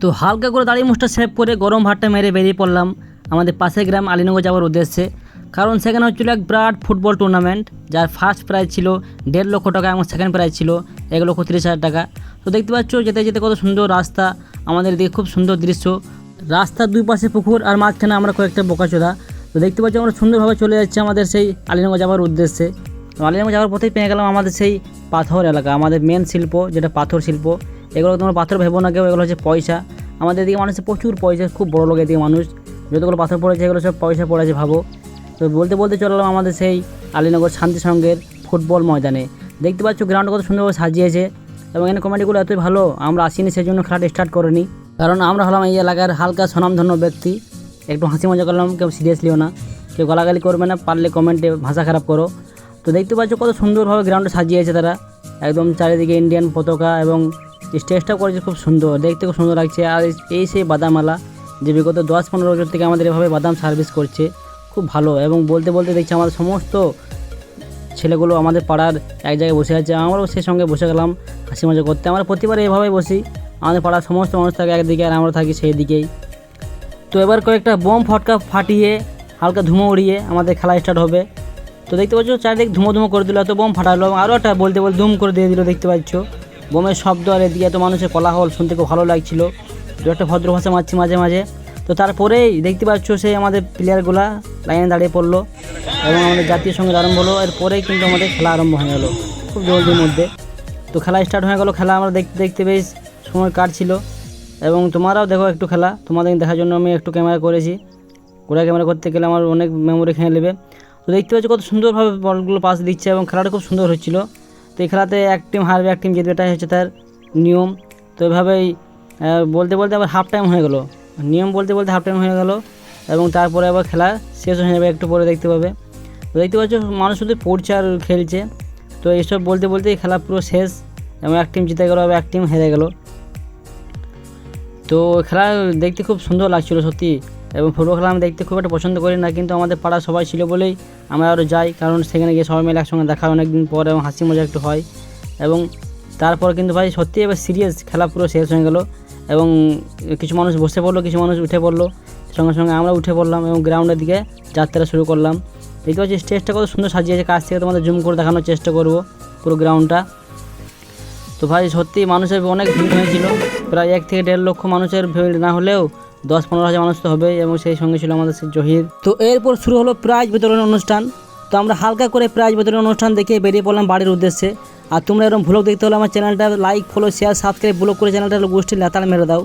তো হালকা করে দাড়ি মুছটা সেভ করে গরম ভাতটা মেরে বেরিয়ে পড়লাম আমাদের পাশের গ্রাম আলিনগর যাওয়ার উদ্দেশ্যে। কারণ সেখানে হচ্ছিল এক বিরাট ফুটবল টুর্নামেন্ট যার ফার্স্ট প্রাইজ ছিল দেড় লক্ষ টাকা এবং সেকেন্ড প্রাইজ ছিল এক লক্ষ তিরিশ হাজার টাকা। তো দেখতে পাচ্ছ যেতে যেতে কত সুন্দর রাস্তা, আমাদের দিকে খুব সুন্দর দৃশ্য। রাস্তার দুই পাশে পুকুর আর মাঝখানে আমরা কয়েকটা বোকাচোদা। তো দেখতে পাচ্ছি আমরা সুন্দরভাবে চলে যাচ্ছি আমাদের সেই আলীনগর যাওয়ার উদ্দেশ্যে। তো আলীনগর যাওয়ার পথেই পেয়ে গেলাম আমাদের সেই পাথর এলাকা, আমাদের মেন শিল্প, যেটা পাথর শিল্প। এগুলো তোমরা পাথর ভেবো না কেউ, এগুলো হচ্ছে পয়সা। আমাদের দিকে মানুষের প্রচুর পয়সা, খুব বড় লোক এদিকে মানুষ। যতগুলো পাথর পড়েছে, এগুলো সব পয়সা পড়েছে ভাবো। তো বলতে বলতে চললাম আমাদের সেই আলীনগর শান্তি সঙ্গের ফুটবল ময়দানে। দেখতে পাচ্ছ গ্রাউন্ড কত সুন্দরভাবে সাজিয়েছে, এবং এখানে কমেডিগুলো এতই ভালো, আমরা আসিনি সেই জন্য খেলাটা স্টার্ট করিনি। কারণ আমরা হলাম এই এলাকার হালকা স্বনামধন্য ব্যক্তি। একটু হাসি মজা করলাম, কেউ সিরিয়াসলিও না। কেউ গালাগালি করবে না, পারলে কমেন্টে ভাষা খারাপ করো। তো দেখতে পাচ্ছ কত সুন্দরভাবে গ্রাউন্ডে সাজিয়েছে তারা। একদম চারিদিকে ইন্ডিয়ান পতাকা এবং স্টেজটাও করেছে খুব সুন্দর, দেখতে খুব সুন্দর লাগছে। আর এই সেই বাদামালা যে বিগত দশ পনেরো বছর থেকে আমাদের এভাবে বাদাম সার্ভিস করছে, খুব ভালো। এবং বলতে বলতে দেখছি আমাদের সমস্ত ছেলেগুলো আমাদের পাড়ার এক জায়গায় বসে আছে। আমরাও সেই সঙ্গে বসে গেলাম, হাসি মজা করতে। আমরা প্রতিবার এভাবেই বসি। আমাদের পাড়ার সমস্ত মানুষ থাকে একদিকে আর আমরা থাকি সেই দিকেই। তো এবার কয়েকটা বোম ফটকা ফাটিয়ে হালকা ধুমো উড়িয়ে আমাদের খেলা স্টার্ট হবে। তো দেখতে পাচ্ছ, চারিদিক ধুমো ধুমো করে দিল, এত বোম ফাটালো। আরও একটা বলতে বলতে ধুম করে দিয়ে দিল, দেখতে পাচ্ছ। বোমের শব্দ আর এদিকে এত মানুষের কোলাহল শুনতে খুব ভালো লাগছিল। দু একটা ভদ্র ভাষা মারছি মাঝে মাঝে। তো তারপরেই দেখতে পাচ্ছ সেই আমাদের প্লেয়ারগুলা লাইনে দাঁড়িয়ে পড়ল এবং আমাদের জাতীয় সঙ্গে আরম্ভ হলো। এরপরেই কিন্তু আমাদের খেলা আরম্ভ হয়ে গেলো খুব জলদির মধ্যে। তো খেলা স্টার্ট হয়ে গেলো, খেলা আমরা দেখতে দেখতে বেশ সময় কাটছিল। এবং তোমারাও দেখো একটু খেলা, তোমাদের দেখার জন্য আমি একটু ক্যামেরা করেছি। গোড়া ক্যামেরা করতে গেলে আমার অনেক মেমোরি খেয়ে নেবে। তো দেখতে পাচ্ছি কত সুন্দরভাবে বলগুলো পাস দিচ্ছে এবং খেলাটা খুব সুন্দর হচ্ছিল। তো এই খেলাতে এক টিম হারবে, এক টিম জিতবে, এটাই হচ্ছে তার নিয়ম। তো এভাবেই বলতে বলতে আবার হাফ টাইম হয়ে গেল। নিয়ম বলতে বলতে হাফ টাইম হয়ে গেল এবং তারপরে আবার খেলা শেষ হয়ে যাবে একটু পরে দেখতে পাবে। দেখতে পাচ্ছ, মানুষ শুধু পড়ছে আর খেলছে। তো এইসব বলতে বলতেই খেলা পুরো শেষ এবং এক টিম জিতে গেলো, আবার এক টিম হেরে গেলো। তো খেলা দেখতে খুব সুন্দর লাগছিল, সত্যি। এবং ফুটবল খেলা আমি দেখতে খুব একটা পছন্দ করি না, কিন্তু আমাদের পাড়া সবাই ছিল বলেই আমরা আরও যাই, কারণ সেখানে গিয়ে সবাই মিলে একসঙ্গে দেখা অনেক দিন পর এবং হাসি মজা একটু হয়। এবং তারপর কিন্তু ভাই সত্যি এবার সিরিয়াস খেলা পুরো শেষ হয়ে গেল এবং কিছু মানুষ বসে পড়ল, কিছু মানুষ উঠে পড়ল, সঙ্গে সঙ্গে আমরা উঠে পড়লাম এবং গ্রাউন্ডের দিকে যাত্রা শুরু করলাম। দেখতে পাচ্ছি স্টেজটা কত সুন্দর সাজিয়েছে, কাছ থেকে তোমাদের জুম করে দেখানোর চেষ্টা করব পুরো গ্রাউন্ডটা তো ভাই সত্যি মানুষের অনেক ভিড় হয়েছিল, প্রায় এক থেকে দেড় লক্ষ মানুষের ভিড় না হলেও দশ পনেরো হাজার মানুষ তো হবে এবং সেই সঙ্গে ছিল আমাদের জহির। তো এরপর শুরু হলো প্রাইজ বিতরণ অনুষ্ঠান। তো আমরা হালকা করে প্রাইজ বিতরণ অনুষ্ঠান দেখে বেরিয়ে পড়লাম বাড়ির উদ্দেশ্যে। আর তোমরা এরকম ভুলক দেখতে হলে আমার চ্যানেলটা like follow share subscribe blog করে চ্যানেলটা গোষ্ঠীর লেতাল মেরে দাও।